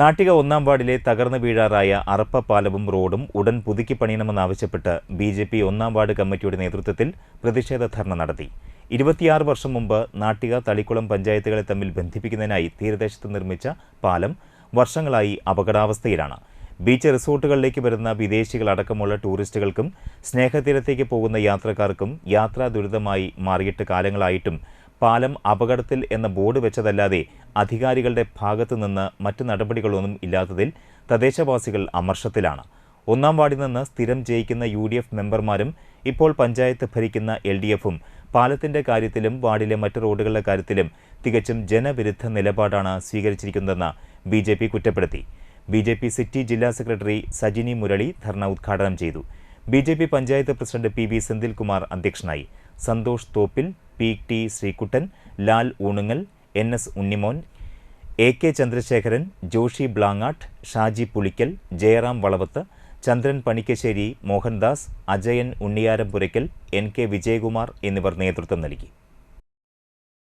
നാട്ടിക ഒന്നാം വാർഡിലെ തകർന്നു വീഴാറായ അറപ്പ പാലവും റോഡും ഉടൻ പുതുക്കി പണിയണമെന്നാവശ്യപ്പെട്ട് ബി ജെ പി ഒന്നാം വാർഡ് കമ്മിറ്റിയുടെ നേതൃത്വത്തിൽ പ്രതിഷേധ ധർണ നടത്തി. ഇരുപത്തിയാറ് വർഷം മുമ്പ് നാട്ടിക തളിക്കുളം പഞ്ചായത്തുകളെ തമ്മിൽ ബന്ധിപ്പിക്കുന്നതിനായി തീരദേശത്ത് നിർമ്മിച്ച പാലം വർഷങ്ങളായി അപകടാവസ്ഥയിലാണ്. ബീച്ച് റിസോർട്ടുകളിലേക്ക് വരുന്ന വിദേശികളടക്കമുള്ള ടൂറിസ്റ്റുകൾക്കും സ്നേഹതീരത്തേക്ക് പോകുന്ന യാത്രക്കാർക്കും യാത്രാ ദുരിതമായി മാറിയിട്ട് കാലങ്ങളായിട്ടും പാലം അപകടത്തിൽ എന്ന ബോർഡ് വെച്ചതല്ലാതെ അധികാരികളുടെ ഭാഗത്തുനിന്ന് മറ്റു നടപടികളൊന്നും ഇല്ലാത്തതിൽ തദ്ദേശവാസികൾ അമർഷത്തിലാണ്. ഒന്നാം വാർഡിൽ നിന്ന് സ്ഥിരം ജയിക്കുന്ന യു ഡി എഫ് മെമ്പർമാരും ഇപ്പോൾ പഞ്ചായത്ത് ഭരിക്കുന്ന എൽ ഡി എഫും പാലത്തിന്റെ കാര്യത്തിലും വാർഡിലെ മറ്റ് റോഡുകളുടെ കാര്യത്തിലും തികച്ചും ജനവിരുദ്ധ നിലപാടാണ് സ്വീകരിച്ചിരിക്കുന്നതെന്ന് ബി ജെ പി കുറ്റപ്പെടുത്തി. ബി ജെ പി സിറ്റി ജില്ലാ സെക്രട്ടറി സജിനി മുരളി ധർണ ഉദ്ഘാടനം ചെയ്തു. B J P panchayat president P V Senthilkumar അധ്യക്ഷനായി. Santhosh Thoppil P T Sreekuttan Lal Oonungal N S Unnimon A K Chandrasekharan Joshi Blangad Shaji Pulikkal Jayaram Valavath Chandran Panikkassery Mohandas Ajayan Unniyaram Puraykkal N K Vijayakumar എന്നിവർ നേതൃത്വം നൽകി.